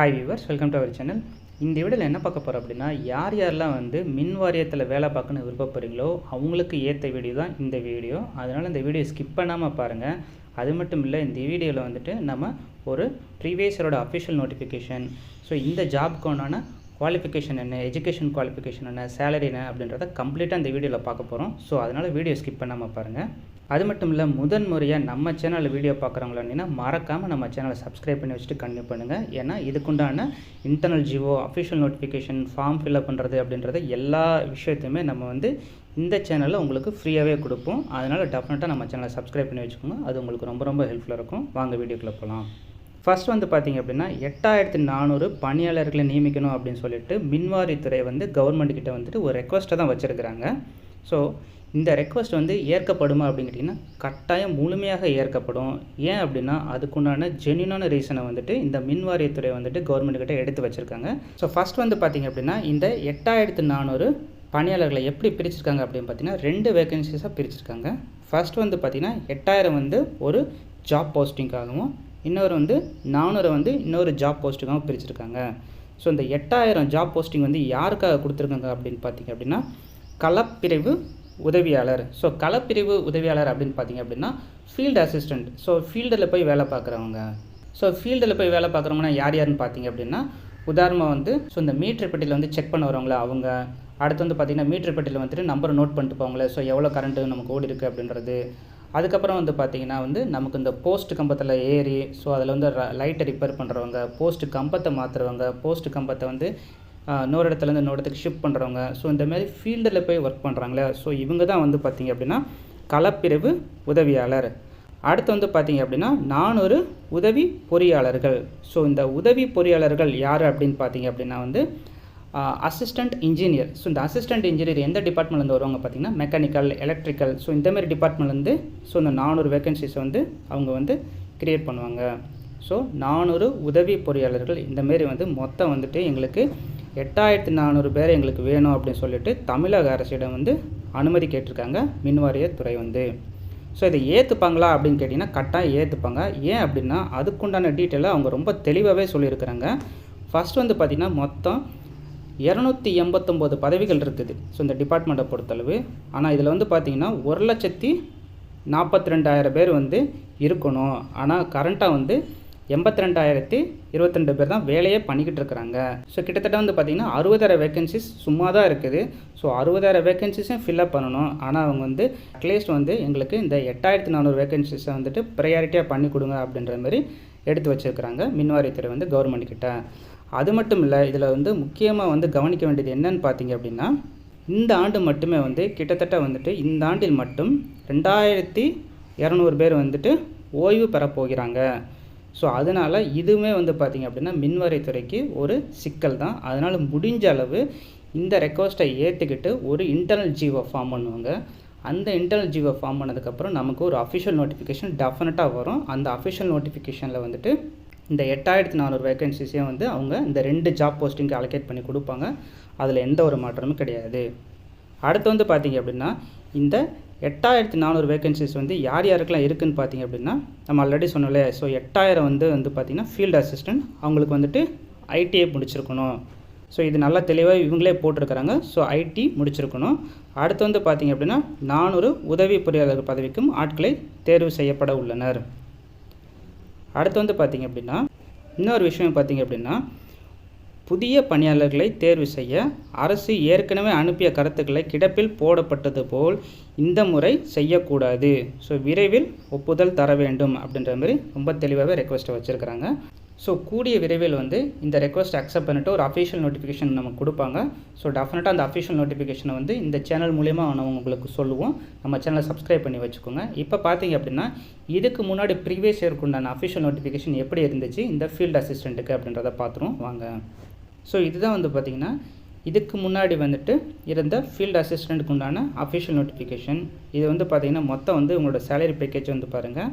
Hi viewers welcome to our channel இந்த வீடியோவில் என்ன பார்க்க போகிறோம் அப்படின்னா யார் யாரெல்லாம் வந்து மின் வாரியத்தில் வேலை பார்க்கணும்னு விருப்பப்படுறீங்களோ அவங்களுக்கு ஏற்ற வீடியோ தான் இந்த வீடியோ. அதனால் இந்த வீடியோ ஸ்கிப் பண்ணாமல் பாருங்கள் அது மட்டும் இல்லை இந்த வீடியோவில் வந்துட்டு நம்ம ஒரு ப்ரீவியஸரோட அஃபிஷியல் நோட்டிஃபிகேஷன் ஸோ இந்த ஜாப்க்கான குவாலிஃபிகேஷன் என்ன எஜுகேஷன் குவாலிஃபிகேஷன் என்ன சேலரி என்ன அப்படின்றத கம்ப்ளீட்டாக இந்த வீடியோவில் பார்க்க போகிறோம் ஸோ அதனால் வீடியோ ஸ்கிப் பண்ணாமல் பாருங்கள் அது மட்டும் இல்லை முதன் முறையாக நம்ம சேனலில் வீடியோ பார்க்குறவங்கள அப்படின்னா மறக்காமல் நம்ம சேனலை சப்ஸ்கிரைப் பண்ணி வச்சுட்டு கண்டினியூ பண்ணுங்கள் ஏன்னா இதுக்குண்டான internal GO official notification form fill up பண்ணுறது அப்படின்றத எல்லா விஷயத்தையுமே நம்ம வந்து இந்த சேனலில் உங்களுக்கு ஃப்ரீயாகவே கொடுப்போம். அதனால் டெஃபினட்டாக நம்ம சேனலை சப்ஸ்கிரைப் பண்ணி வச்சுக்கோங்க. அது உங்களுக்கு ரொம்ப ரொம்ப ஹெல்ப்ஃபுல்லாக இருக்கும். வாங்க வீடியோக்குள்ளே போகலாம் ஃபர்ஸ்ட் வந்து பார்த்தீங்க அப்படின்னா எட்டாயிரத்தி நானூறு பணியாளர்களை நியமிக்கணும் அப்படின்னு சொல்லிட்டு மின்வாரித்துறை வந்து கவர்மெண்ட் கிட்ட வந்துட்டு ஒரு ரெக்வஸ்ட்டை தான் வச்சுருக்கிறாங்க. ஸோ இந்த ரெக்வஸ்ட் வந்து ஏற்கப்படுமா அப்படின்னு கேட்டிங்கன்னா கட்டாயம் முழுமையாக ஏற்கப்படும். ஏன் அப்படின்னா அதுக்குண்டான ஜென்யூனான ரீசனை வந்துட்டு இந்த மின்வாரியத்துறை வந்துட்டு கவர்மெண்ட்டுக்கிட்ட எடுத்து வச்சுருக்காங்க. ஸோ ஃபர்ஸ்ட் வந்து பார்த்திங்க அப்படின்னா இந்த எட்டாயிரத்து நானூறு பணியாளர்களை எப்படி பிரிச்சிருக்காங்க அப்படின்னு பார்த்தீங்கன்னா ரெண்டு வேகன்சிஸாக பிரிச்சிருக்காங்க. ஃபர்ஸ்ட் வந்து பார்த்திங்கன்னா எட்டாயிரம் வந்து ஒரு ஜாப் போஸ்டிங்காகவும் இன்னொரு வந்து நானூறு வந்து இன்னொரு ஜாப் போஸ்டிங்காகவும் பிரிச்சிருக்காங்க. ஸோ இந்த எட்டாயிரம் ஜாப் போஸ்டிங் வந்து யாருக்காக கொடுத்துருக்காங்க அப்படின்னு பார்த்தீங்க அப்படின்னா களப்பிரிவு உதவியாளர். ஸோ களப்பிரிவு உதவியாளர் அப்படின்னு பார்த்தீங்க அப்படின்னா ஃபீல்டு அசிஸ்டண்ட் ஸோ ஃபீல்டில் போய் வேலை பார்க்குறவங்க. ஸோ ஃபீல்டில் போய் வேலை பார்க்குறவங்கன்னா யார் யாருன்னு பார்த்தீங்க அப்படின்னா உதாரணமாக வந்து ஸோ இந்த மீட்டர் பெட்டியில் வந்து செக் பண்ண வரவங்கள அவங்க. அடுத்து வந்து பார்த்திங்கன்னா மீட்டர் பெட்டியில் வந்துட்டு நம்பரை நோட் பண்ணிட்டு போவாங்களே. ஸோ எவ்வளோ கரண்ட்டு நமக்கு ஓடி இருக்குது அப்படின்றது. அதுக்கப்புறம் வந்து பார்த்திங்கன்னா வந்து நமக்கு இந்த போஸ்ட் கம்பத்தில் ஏறி ஸோ அதில் வந்து லைட்டை ரிப்பேர் பண்ணுறவங்க போஸ்ட் கம்பத்தை மாற்றுறவங்க போஸ்ட் கம்பத்தை வந்து இன்னொரு இடத்துலேருந்து இன்னொரு இடத்துக்கு ஷிஃப்ட் பண்ணுறவங்க ஸோ இந்த மாதிரி ஃபீல்டில் போய் ஒர்க் பண்ணுறாங்களே ஸோ இவங்க தான் வந்து பார்த்திங்க அப்படின்னா களப்பிரிவு உதவியாளர். அடுத்து வந்து பார்த்திங்க அப்படின்னா நானூறு உதவி பொறியாளர்கள். ஸோ இந்த உதவி பொறியாளர்கள் யார் அப்படின்னு பார்த்தீங்க அப்படின்னா வந்து அசிஸ்டண்ட் இன்ஜினியர் ஸோ இந்த அசிஸ்டண்ட் இன்ஜினியர் எந்த டிபார்ட்மெண்ட்லேருந்து வருவாங்க பார்த்தீங்கன்னா மெக்கானிக்கல் எலக்ட்ரிக்கல் ஸோ இந்தமாரி டிபார்ட்மெண்ட்லேருந்து ஸோ இந்த நானூறு வேகன்சிஸை வந்து அவங்க வந்து க்ரியேட் பண்ணுவாங்க. ஸோ நானூறு உதவி பொறியாளர்கள் இந்தமாரி வந்து மொத்தம் வந்துட்டு எங்களுக்கு எட்டாயிரத்தி நானூறு பேர் எங்களுக்கு வேணும் அப்படின்னு சொல்லிட்டு தமிழக அரசிடம் வந்து அனுமதி கேட்டிருக்காங்க மின்வாரியத்துறை வந்து ஸோ இதை ஏற்றுப்பாங்களா அப்படின்னு கேட்டிங்கன்னா கட்டாயம் ஏற்றுப்பாங்க ஏன் அப்படின்னா அதுக்குண்டான டீட்டெயிலை அவங்க ரொம்ப தெளிவாகவே சொல்லியிருக்கிறாங்க. ஃபஸ்ட் வந்து பார்த்திங்கன்னா மொத்தம் இரநூத்தி எண்பத்தொம்போது பதவிகள் இருக்குது. ஸோ இந்த டிபார்ட்மெண்ட்டை பொறுத்தளவு. ஆனால் இதில் வந்து பார்த்திங்கன்னா ஒரு லட்சத்தி நாற்பத்தி ரெண்டாயிரம் பேர் வந்து இருக்கணும். ஆனால் கரண்ட்டாக வந்து எண்பத்தி ரெண்டாயிரத்தி இருபத்தி ரெண்டு பேர் தான் வேலையே பண்ணிக்கிட்டு இருக்கிறாங்க ஸோ கிட்டத்தட்ட வந்து பார்த்திங்கன்னா அறுபதாயிரம் வேகன்சிஸ் சும்மா தான் இருக்குது. ஸோ அறுபதாயிரம் வேகன்சிஸும் ஃபில்அப் பண்ணணும். ஆனால் அவங்க வந்து அட்லீஸ்ட் வந்து எங்களுக்கு இந்த எட்டாயிரத்தி நானூறு வேகன்சிஸை வந்துட்டு ப்ரையாரிட்டியாக பண்ணி கொடுங்க அப்படின்ற மாதிரி எடுத்து வச்சுருக்கிறாங்க மின்வாரியத்துறை வந்து கவர்மெண்ட் கிட்ட. அது மட்டும் இல்லை இதில் வந்து முக்கியமாக வந்து கவனிக்க வேண்டியது என்னன்னு பார்த்தீங்க அப்படின்னா இந்த ஆண்டு மட்டுமே வந்து கிட்டத்தட்ட வந்துட்டு இந்த ஆண்டில் மட்டும் ரெண்டாயிரத்தி இரநூறு பேர் வந்துட்டு ஓய்வு பெற போகிறாங்க. ஸோ அதனால் இதுவுமே வந்து பார்த்திங்க அப்படின்னா மின்வரைத்துறைக்கு ஒரு சிக்கல் தான். அதனால் முடிஞ்ச அளவு இந்த ரெக்வஸ்ட்டை ஏற்றுக்கிட்டு ஒரு இன்டர்னல் ஜீவோ ஃபார்ம் பண்ணுவாங்க. அந்த இன்டர்னல் ஜீவோ ஃபார்ம் பண்ணதுக்கப்புறம் நமக்கு ஒரு அஃபிஷியல் நோட்டிஃபிகேஷன் டெஃபினட்டாக வரும். அந்த அஃபிஷியல் நோட்டிஃபிகேஷனில் வந்துட்டு இந்த எட்டாயிரத்தி நானூறு வேகன்சிஸையும் வந்து அவங்க இந்த ரெண்டு ஜாப் போஸ்டிங்க்கு அலோகேட் பண்ணி கொடுப்பாங்க. அதில் எந்த ஒரு மாற்றமும் கிடையாது. அடுத்து வந்து பார்த்திங்க அப்படின்னா இந்த எட்டாயிரத்தி நானூறு வேகன்சிஸ் வந்து யார் யாருக்கெல்லாம் இருக்குதுன்னு பார்த்தீங்க அப்படின்னா நம்ம ஆல்ரெடி சொன்னோம்ல ஸோ எட்டாயிரம் வந்து வந்து பார்த்திங்கன்னா ஃபீல்டு அசிஸ்டன்ட் அவங்களுக்கு வந்துட்டு ஐடிஐ முடிச்சிருக்கணும். ஸோ இது நல்லா தெளிவாக இவங்களே போட்டிருக்கிறாங்க. ஸோ ஐடி முடிச்சிருக்கணும். அடுத்து வந்து பார்த்திங்க அப்படின்னா நானூறு உதவி பொறியாளர் பதவிக்கும் ஆட்களை தேர்வு செய்யப்பட உள்ளனர். அடுத்து வந்து பார்த்திங்க அப்படின்னா இன்னொரு விஷயம் பார்த்திங்க அப்படின்னா புதிய பணியாளர்களை தேர்வு செய்ய அரசு ஏற்கனவே அனுப்பிய கருத்துக்களை கிடப்பில் போடப்பட்டது போல் இந்த முறை செய்யக்கூடாது. ஸோ விரைவில் ஒப்புதல் தர வேண்டும் அப்படின்ற மாதிரி ரொம்ப தெளிவாகவே ரெக்வஸ்ட்டை வச்சுருக்கிறாங்க. ஸோ கூடிய விரைவில் வந்து இந்த ரெக்வஸ்ட் அக்செப்ட் பண்ணிட்டு ஒரு அஃபிஷியல் நோட்டிஃபிகேஷன் நமக்கு கொடுப்பாங்க. ஸோ டெஃபினட்டாக அந்த அஃபிஷியல் நோட்டிஃபிகேஷனை வந்து இந்த சேனல் மூலிமா நம்ம உங்களுக்கு சொல்லுவோம். நம்ம சேனலை சப்ஸ்கிரைப் பண்ணி வச்சுக்கோங்க. இப்போ பார்த்தீங்க அப்படின்னா இதுக்கு முன்னாடி ப்ரீவியஸ் இயருக்கு உண்டான அஃபிஷியல் நோட்டிஃபிகேஷன் எப்படி இருந்துச்சு இந்த ஃபீல்டு அசிஸ்டண்ட்டுக்கு அப்படின்றத பார்த்துருவோம் வாங்க. ஸோ இதுதான் வந்து பார்த்திங்கன்னா இதுக்கு முன்னாடி வந்துட்டு இருந்த ஃபீல்டு அசிஸ்டண்ட்டுக்கு உண்டான அஃபிஷியல் நோட்டிஃபிகேஷன் இது வந்து பார்த்திங்கன்னா மொத்தம் வந்து உங்களோட சேலரி பேக்கேஜ் வந்து பாருங்கள்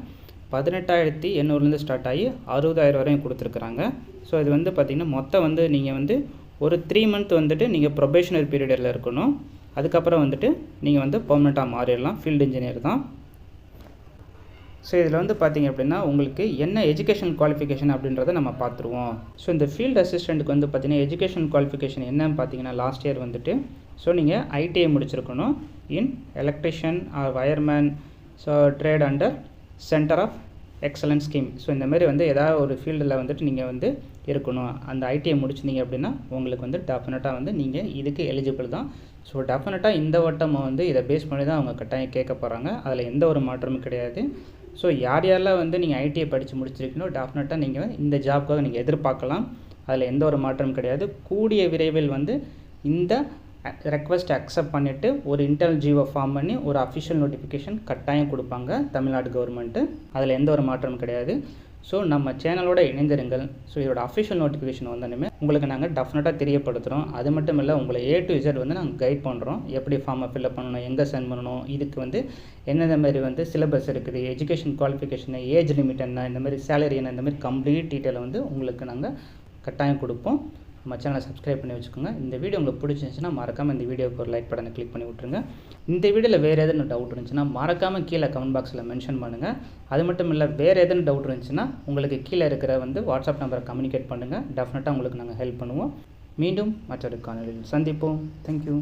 பதினெட்டாயிரத்தி எண்ணூறுலேருந்து ஸ்டார்ட் ஆகி அறுபதாயிரம் வரையும் கொடுத்துருக்குறாங்க. ஸோ இது வந்து பார்த்திங்கன்னா மொத்தம் வந்து நீங்கள் வந்து ஒரு த்ரீ மந்த் வந்துட்டு நீங்கள் ப்ரொபேஷனரி பீரியடில் இருக்கணும். அதுக்கப்புறம் வந்துட்டு நீங்கள் வந்து பர்மனெண்ட்டாக மாறிடலாம். ஃபீல்டு இன்ஜினியர் தான். ஸோ இதில் வந்து பார்த்தீங்க அப்படின்னா உங்களுக்கு என்ன எஜுகேஷன் குவாலிஃபிகேஷன் அப்படின்றத நம்ம பார்த்துருவோம் ஸோ இந்த ஃபீல்டு அசிஸ்டண்ட்டுக்கு வந்து பார்த்தீங்கன்னா எஜுகேஷன் குவாலிஃபிகேஷன் என்னன்னு பார்த்தீங்கன்னா லாஸ்ட் இயர் வந்துட்டு ஸோ நீங்கள் ஐடிஐ முடிச்சிருக்கணும். In electrician or wireman so trade under centre of excellence scheme so இந்த மாதிரி வந்து ஏதாவது ஒரு ஃபீல்டில் வந்துட்டு நீங்கள் வந்து இருக்கணும். அந்த ஐடிஐ முடிச்சிருந்தீங்க அப்படின்னா உங்களுக்கு வந்து டெஃபினட்டாக வந்து நீங்கள் இதுக்கு எலிஜிபிள் தான். ஸோ டெஃபினட்டாக இந்த வட்டம் வந்து இதை பேஸ் பண்ணி தான் அவங்க கட்டாயம் கேட்க போகிறாங்க அதில் எந்த ஒரு மாற்றமும் கிடையாது. ஸோ யார் யாரெல்லாம் வந்து நீங்கள் ஐடிஐ படித்து முடிச்சிருக்கீங்களோ டெஃபினட்டாக நீங்கள் இந்த ஜாப்க்காக நீங்கள் எதிர்பார்க்கலாம். அதில் எந்த ஒரு மாற்றமும் கிடையாது. கூடிய விரைவில் வந்து இந்த ரெக்வஸ்ட் அக்செப்ட் பண்ணிவிட்டு ஒரு இன்டர்னல் ஜிஓ ஃபார்ம் பண்ணி ஒரு அஃபிஷியல் நோட்டிஃபிகேஷன் கட்டாயம் கொடுப்பாங்க தமிழ்நாடு கவர்மெண்ட்டு அதில் எந்த ஒரு மாற்றமும் கிடையாது. ஸோ நம்ம சேனலோட இணைந்திருங்கள். ஸோ இதோட அஃபிஷியல் நோட்டிஃபிகேஷன் வந்தோடனே உங்களுக்கு நாங்கள் டெஃபினட்டாக தெரியப்படுத்துகிறோம் அது மட்டும் இல்லை உங்களை ஏ டு இசட் வந்து நாங்கள் கைட் பண்ணுறோம் எப்படி ஃபார்மை ஃபில்அப் பண்ணணும் எங்கே சென்ட் பண்ணணும் இதுக்கு வந்து என்னென்ன மாதிரி வந்து சிலபஸ் இருக்குது எஜுகேஷன் குவாலிஃபிகேஷன் ஏஜ் லிமிட் என்ன இந்த மாதிரி சேலரி என்ன இந்த மாதிரி கம்ப்ளீட் டீட்டெயிலை வந்து உங்களுக்கு நாங்கள் கட்டாயம் கொடுப்போம். நம்ம சேனலை சப்ஸ்கிரைப் பண்ணி வச்சுக்கோங்க. இந்த வீடியோ உங்களுக்கு பிடிச்சிருந்துச்சுன்னா மறக்காமல் இந்த வீடியோக்கு ஒரு லைக் பட்டனை கிளிக் பண்ணி விட்ருங்க இந்த வீடியோவில் வேறு எதுவும் டவுட் இருந்துச்சுன்னா மறக்காமல் கீழே கமெண்ட் பாக்ஸில் மென்ஷன் பண்ணுங்கள் அது மட்டும் இல்லை வேறு எதுவும் டவுட் இருந்துச்சுன்னா உங்களுக்கு கீழே இருக்கிற வந்து வாட்ஸ்அப் நம்பரை கம்யூனிகேட் பண்ணுங்கள் டெஃபினட்டாக உங்களுக்கு நாங்கள் ஹெல்ப் பண்ணுவோம். மீண்டும் மற்றொரு காணொலியில் சந்திப்போம். தேங்க்யூ